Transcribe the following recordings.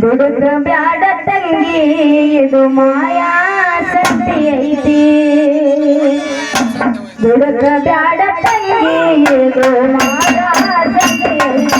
ದುಡುಕ ಬ್ಯಾಡ ತಂಗಿ ಇದು ಮಾಯಾ ಶಕ್ತಿ ಐತಿ ದುಡುಕ ಬ್ಯಾಡ ತಂಗಿ ಇದು ಮಾಯಾ ಶಕ್ತಿ ಐತಿ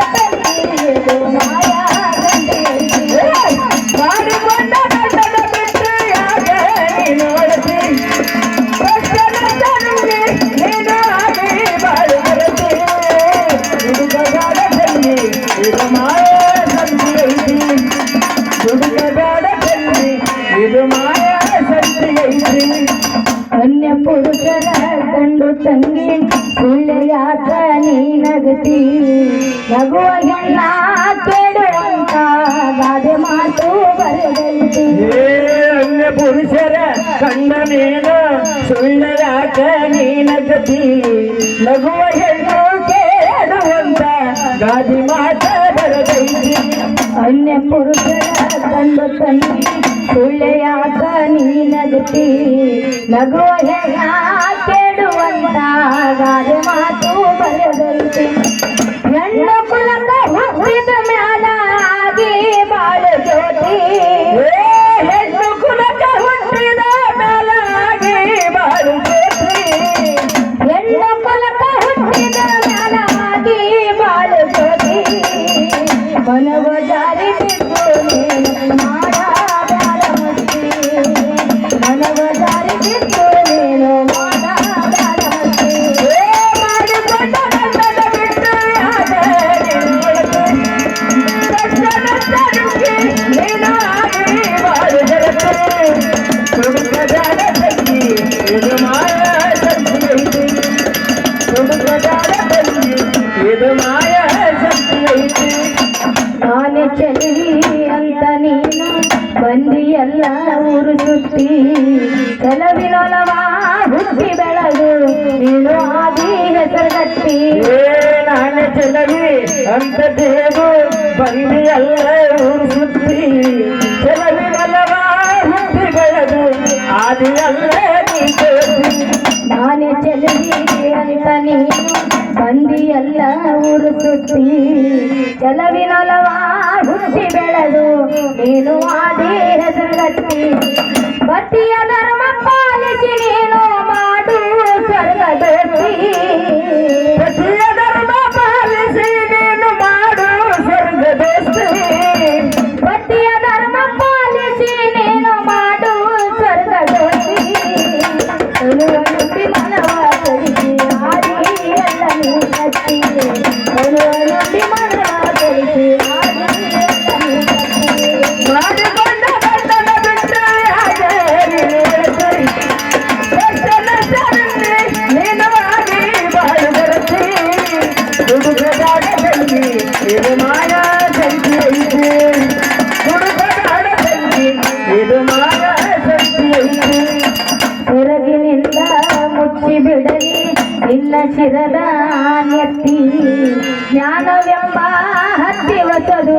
ಜಗತಿ ನಗುವ ಹೆಣ್ಣು ಕೇಳುವಂತ ಗಾದಿ ಮಾತ ಬರದೈತಿ ಅನ್ಯ ಪುರುಷರ ತಂದ ತಂದಿ ಸುಳ್ಳೆಯಾತ ನೀನಗತಿ ನಗುವ ಹೆಣ್ಣ அந்த தேவு பந்தி அல்ல ஊர் சுத்தி செலவி வல்லவா திகழது. ஆதி அல்ல நானே செலவி அந்த நீனும் ಬಂದಿ ಎಲ್ಲ ಊರು ಸುತ್ತಿ ಕೆಲವಿನಲವಾ ಹುಸಿ ಬೆಳೆದು ನೀನು ಆದಿ ಹೆಸರುಗಟ್ಟಿ ಬಟ್ಟಿಯ ಧರ್ಮ ಪಾಲಿಸಿ ನೀನು ಶಿರದ ಜ್ಞಾನವೆಂಬ ಹತ್ತಿ ಹೊಸದು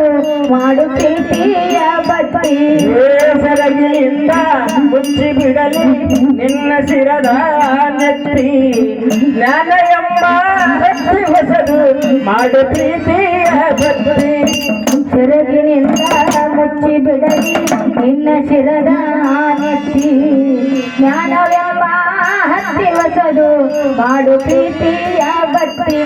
ಮಾಡು ಪ್ರೀತಿಯ ಬತ್ತಿ ಸರಗಿಯಿಂದ ಮುಚ್ಚಿ ಬಿಡಲಿ ನಿನ್ನ ಶಿರದ ನೆತ್ತಿ ಹತ್ತಿ ಹೊಸದು ಮಾಡು ಪ್ರೀತಿಯ ಬತ್ತಿ ಸೆರಗಿನಿಂದ ಮುಚ್ಚಿ ಬಿಡಲಿ ನಿನ್ನ ಶಿರದ ನೆತ್ತಿ ಜ್ಞಾನವೆಂಬ ಕೆಲಸದು ಮಾಡು ಪ್ರೀತಿಯ ಭಕ್ತಿ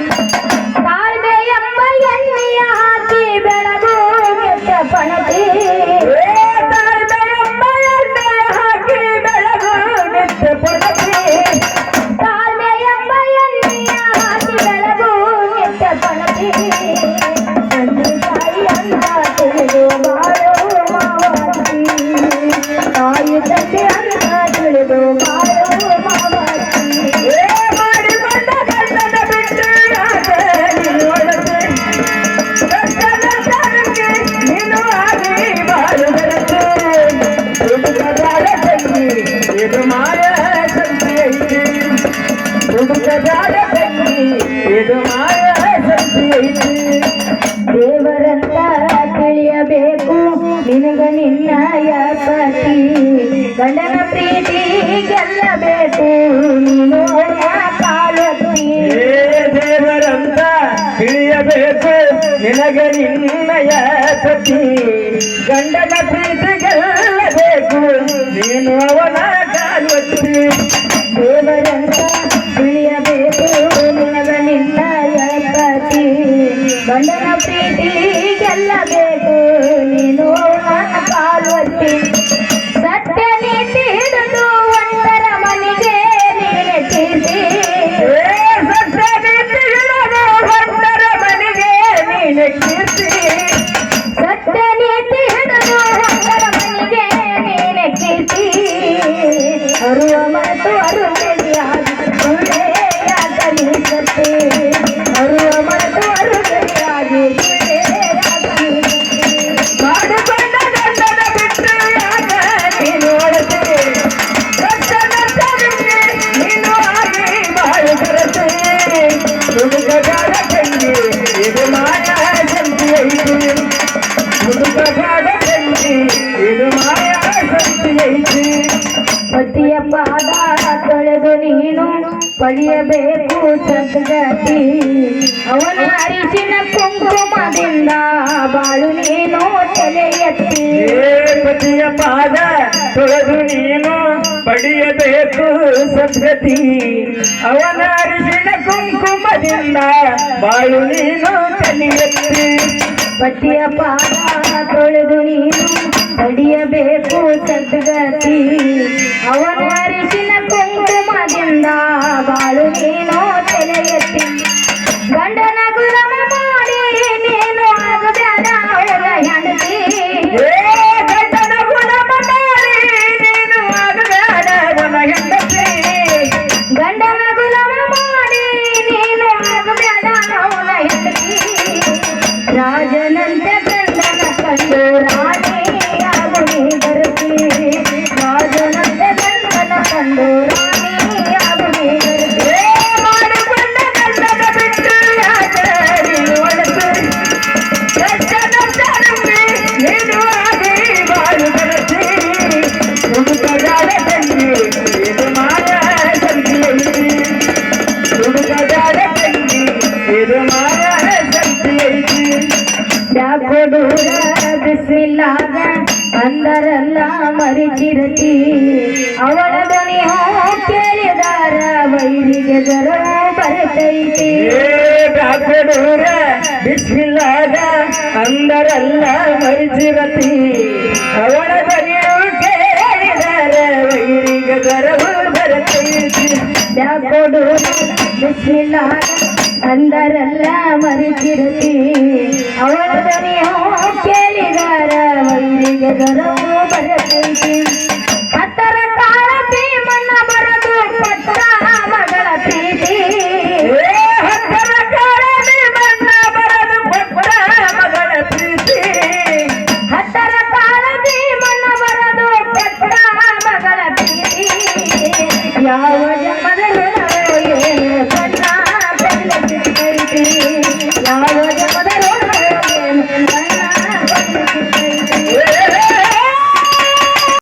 ಪತಿ ಗಂಡನ ಪ್ರೀತಿ ಗೆಲ್ಲಬೇಕು. ನೀನು ದೇವರಂತ, ತಿಳಿಯಬೇಕು. ನಿನಗೆ ನಿನ್ನಯ ಪತಿ ಗಂಡನ ಪ್ರೀತಿ ಗೆಲ್ಲಬೇಕು. ನೀನು ಅವನ ಪಡೆಯಬೇಕು ಸದ್ಗತಿ. ಅವನ ಅರಿಸಿನ ಕುಂಕುಮದಿಂದ ಬಾಳು ನೀನು ತಲೆಯತ್ತಿ ಪತಿಯ ಪಾದ ತೊಳೆದು ನೀನು ಪಡೆಯಬೇಕು ಸದ್ಗತಿ. ಅವನ ಅರಿಸಿನ ಕುಂಕುಮದಿಂದ ಬಾಳು ನೀನು ತಲೆಯತ್ತಿ ಪತಿಯ ಪಾದ ತೊಳೆದು ನೀನು ಪಡೆಯಬೇಕು ಸದ್ಗತಿ. ಅವನ ಅಂದರೆಲ್ಲ ಮರಿಚಿರತಿ. ಅವಳ ಧ್ವನಿ ಕೇಳಿದಾರ ವೈರಿಗೆ ಜ್ವರ ಬರ್ತೈತಿ. ಬ್ಯಾಸಡೂರ ಬಿಸ್ಮಿಲ್ಲಾದ ಅಂದರೆಲ್ಲ ಮರಿಚಿರತಿ. ಅವಳ ಧ್ವನಿಯು ಕೇಳಿದಾರ ವೈರಿಗೆ ಜ್ವರ ಬರ್ತೈತಿ. ಬ್ಯಾಸಡೂರ ಬಿಸ್ಮಿಲ್ಲಾದ ಅಂದರೆಲ್ಲ ಮರಿಚಿರತಿ. ಅವಳ ಧ್ವನಿಯು ಕೇಳಿದಾರ ಎದರ ಬರಬೇಕು